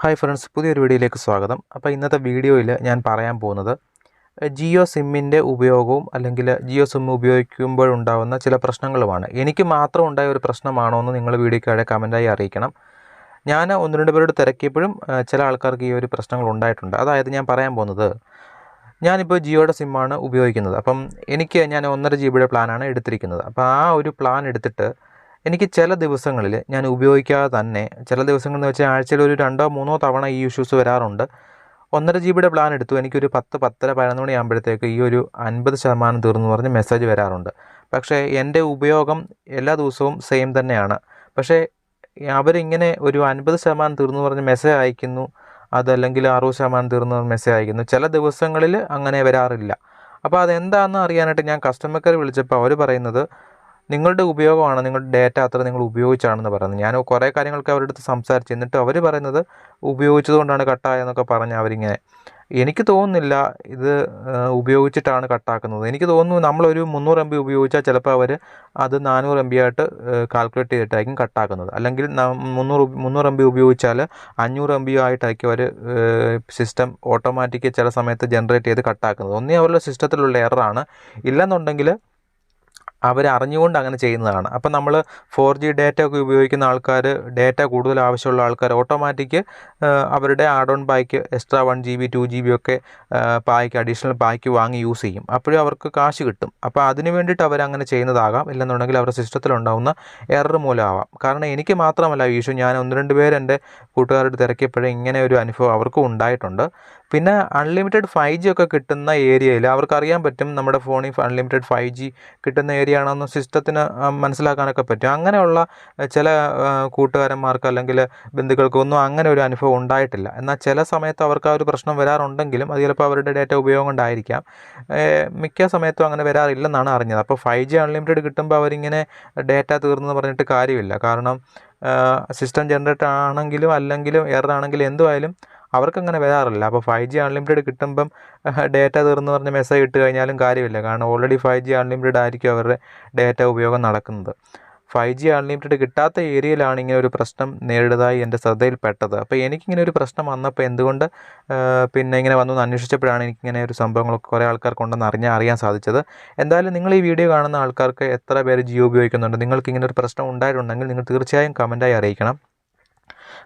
Hi friends പുതിയൊരു വീഡിയോയിലേക്ക് സ്വാഗതം. അപ്പോൾ ഇന്നത്തെ വീഡിയോയിൽ ഞാൻ പറയാൻ പോകുന്നത് ജിയോ സിമ്മിന്റെ ഉപയോഗവും അല്ലെങ്കിൽ ജിയോ സിം ഉപയോഗിക്കുമ്പോഴുണ്ടാകുന്ന ചില പ്രശ്നങ്ങളുമാണ്. എനിക്ക് മാത്രം ഉണ്ടായ ഒരു പ്രശ്നമാണോ എന്ന് നിങ്ങൾ വീഡിയോയ്ക്കാടെ കമന്റായി അറിയിക്കണം. ഞാൻ ഒന്ന് രണ്ട് പേരോട് തിരക്കിയപ്പോഴും ചില ആൾക്കാർക്ക് ഈ ഒരു പ്രശ്നങ്ങൾ ഉണ്ടായിട്ടുണ്ട്. അതായത് ഞാൻ പറയാൻ പോകുന്നത് ഞാനിപ്പോൾ ജിയോയുടെ സിമ്മാണ് ഉപയോഗിക്കുന്നത്. അപ്പം എനിക്ക് ഞാൻ ഒന്നര ജി ബിയുടെ പ്ലാനാണ് എടുത്തിരിക്കുന്നത്. അപ്പോൾ ആ ഒരു പ്ലാൻ എടുത്തിട്ട് എനിക്ക് ചില ദിവസങ്ങളിൽ ഞാൻ ഉപയോഗിക്കാതെ തന്നെ ചില ദിവസങ്ങളെന്ന് വെച്ചാൽ ആഴ്ചയിൽ ഒരു രണ്ടോ മൂന്നോ തവണ ഈ ഇഷ്യൂസ് വരാറുണ്ട്. ഒന്നര ജി ബിയുടെ പ്ലാൻ എടുത്തു. എനിക്കൊരു പത്ത് പത്തര പതിനൊന്ന് മണിയാകുമ്പോഴത്തേക്ക് ഈ ഒരു അൻപത് ശതമാനം തീർന്നു പറഞ്ഞ് മെസ്സേജ് വരാറുണ്ട്. പക്ഷേ എന്റെ ഉപയോഗം എല്ലാ ദിവസവും സെയിം തന്നെയാണ്. പക്ഷേ അവരിങ്ങനെ ഒരു അൻപത് ശതമാനം തീർന്നു പറഞ്ഞ് മെസ്സേജ് അയക്കുന്നു. അതല്ലെങ്കിൽ അറുപത് ശതമാനം തീർന്നു മെസ്സേജ് അയക്കുന്നു. ചില ദിവസങ്ങളിൽ അങ്ങനെ വരാറില്ല. അപ്പോൾ അതെന്താണെന്ന് അറിയാനായിട്ട് ഞാൻ കസ്റ്റമർ കെയർ വിളിച്ചപ്പോൾ അവർ പറയുന്നത് നിങ്ങളുടെ ഉപയോഗമാണ് നിങ്ങളുടെ ഡേറ്റ അത്ര നിങ്ങൾ ഉപയോഗിച്ചാണെന്ന് പറയുന്നത്. ഞാൻ കുറേ കാര്യങ്ങളൊക്കെ അവരുടെ അടുത്ത് സംസാരിച്ചു എന്നിട്ട് അവർ പറയുന്നത് ഉപയോഗിച്ചതുകൊണ്ടാണ് കട്ടായെന്നൊക്കെ പറഞ്ഞ് അവരിങ്ങനെ. എനിക്ക് തോന്നുന്നില്ല ഇത് ഉപയോഗിച്ചിട്ടാണ് കട്ടാക്കുന്നത്. എനിക്ക് തോന്നുന്നു നമ്മളൊരു മുന്നൂറ് എം ബി ഉപയോഗിച്ചാൽ ചിലപ്പോൾ അവർ അത് നാനൂറ് എം ബി ആയിട്ട് കാൽക്കുലേറ്റ് ചെയ്തിട്ടായിരിക്കും കട്ടാക്കുന്നത്. അല്ലെങ്കിൽ മുന്നൂറ് മുന്നൂറ് എം ബി ഉപയോഗിച്ചാൽ അഞ്ഞൂറ് എം ബി ആയിട്ടായിരിക്കും അവർ സിസ്റ്റം ഓട്ടോമാറ്റിക്ക് ചില സമയത്ത് ജനറേറ്റ് ചെയ്ത് കട്ടാക്കുന്നത്. ഒന്നേ അവരുടെ സിസ്റ്റത്തിലുള്ള എററാണ് ഇല്ലെന്നുണ്ടെങ്കിൽ അവർ അറിഞ്ഞുകൊണ്ട് അങ്ങനെ ചെയ്യുന്നതാണ്. അപ്പം നമ്മൾ ഫോർ ജി ഡേറ്റ ഒക്കെ ഉപയോഗിക്കുന്ന ആൾക്കാർ ഡേറ്റ കൂടുതൽ ആവശ്യമുള്ള ആൾക്കാർ ഓട്ടോമാറ്റിക് അവരുടെ add on pack extra one G B two G B ഒക്കെ പായ്ക്ക് അഡീഷണൽ പായ്ക്ക് വാങ്ങി യൂസ് ചെയ്യും. അപ്പോഴും അവർക്ക് കാശ് കിട്ടും. അപ്പോൾ അതിന് വേണ്ടിയിട്ട് അവർ അങ്ങനെ ചെയ്യുന്നതാകാം. ഇല്ലെന്നുണ്ടെങ്കിൽ അവരുടെ സിസ്റ്റത്തിലുണ്ടാകുന്ന എറർ മൂലമാവാം. കാരണം എനിക്ക് മാത്രമല്ല ഈ ഇഷ്യൂ ഞാൻ ഒന്ന് രണ്ട് പേര് എന്റെ കൂട്ടുകാരോട് തിരക്കിയപ്പോഴേ ഇങ്ങനെ ഒരു അനുഭവം അവർക്കും ഉണ്ടായിട്ടുണ്ട്. പിന്നെ അൺലിമിറ്റഡ് ഫൈവ് ജി ഒക്കെ കിട്ടുന്ന ഏരിയയിൽ അവർക്ക് അറിയാൻ പറ്റും നമ്മുടെ ഫോണിൽ അൺലിമിറ്റഡ് ഫൈവ് ജി കിട്ടുന്ന ഏരിയ ആണെന്ന് സിസ്റ്റത്തിന് മനസ്സിലാക്കാനൊക്കെ പറ്റും. അങ്ങനെയുള്ള ചില കൂട്ടുകാരന്മാർക്ക് അല്ലെങ്കിൽ ബന്ധുക്കൾക്കൊന്നും അങ്ങനെ ഒരു അനുഭവം ഉണ്ടായിട്ടില്ല. എന്നാൽ ചില സമയത്ത് അവർക്ക് ആ ഒരു പ്രശ്നം വരാറുണ്ടെങ്കിലും അത് ചിലപ്പോൾ അവരുടെ ഡേറ്റ ഉപയോഗം കൊണ്ടായിരിക്കാം. മിക്ക സമയത്തും അങ്ങനെ വരാറില്ലെന്നാണ് അറിഞ്ഞത്. അപ്പോൾ ഫൈവ് ജി അൺലിമിറ്റഡ് കിട്ടുമ്പോൾ അവരിങ്ങനെ ഡേറ്റ തീർന്നെന്ന് പറഞ്ഞിട്ട് കാര്യമില്ല. കാരണം സിസ്റ്റം ജനറേറ്റ് ആണെങ്കിലും അല്ലെങ്കിലും എറർ ആണെങ്കിലും എന്തുമായാലും അവർക്കങ്ങനെ വരാറില്ല. അപ്പോൾ ഫൈവ് ജി അൺലിമിറ്റഡ് കിട്ടുമ്പം ഡേറ്റ തീർന്നു പറഞ്ഞ് മെസ്സേജ് ഇട്ട് കഴിഞ്ഞാലും കാര്യമില്ല. കാരണം ഓൾറെഡി ഫൈവ് ജി അൺലിമിറ്റഡ് ആയിരിക്കും അവരുടെ ഡേറ്റ ഉപയോഗം നടക്കുന്നത്. ഫൈവ് ജി അൺലിമിറ്റഡ് കിട്ടാത്ത ഏരിയയിലാണ് ഇങ്ങനെ ഒരു പ്രശ്നം നേരിടതായി എന്റെ ശ്രദ്ധയിൽപ്പെട്ടത്. അപ്പോൾ എനിക്കിങ്ങനെ ഒരു പ്രശ്നം വന്നപ്പോൾ എന്തുകൊണ്ട് പിന്നെ ഇങ്ങനെ വന്നു അന്വേഷിച്ചപ്പോഴാണ് എനിക്കിങ്ങനെ ഒരു സംഭവങ്ങളൊക്കെ കുറേ ആൾക്കാർക്കുണ്ടെന്ന് അറിഞ്ഞാൽ അറിയാൻ സാധിച്ചത്. എന്തായാലും നിങ്ങൾ ഈ വീഡിയോ കാണുന്ന ആൾക്കാർക്ക് എത്ര പേര് ജിയോ ഉപയോഗിക്കുന്നുണ്ട്? നിങ്ങൾക്ക് ഇങ്ങനെ ഒരു പ്രശ്നം ഉണ്ടായിട്ടുണ്ടെങ്കിൽ നിങ്ങൾ തീർച്ചയായും കമന്റായി അറിയിക്കണം.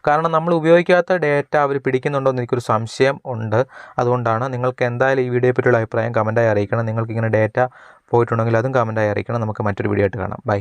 കാരണം നമ്മൾ ഉപയോഗിക്കാത്ത ഡേറ്റ അവർ പിടിക്കുന്നുണ്ടോ എന്ന് എനിക്കൊരു സംശയം ഉണ്ട്. അതുകൊണ്ടാണ് നിങ്ങൾക്ക് എന്തായാലും ഈ വീഡിയോയെ പറ്റിയുള്ള അഭിപ്രായം കമന്റായി അറിയിക്കണം. നിങ്ങൾക്ക് ഇങ്ങനെ ഡേറ്റ പോയിട്ടുണ്ടെങ്കിൽ അതും കമന്റായി അറിയിക്കണം. നമുക്ക് മറ്റൊരു വീഡിയോ ആയിട്ട് കാണാം. ബൈ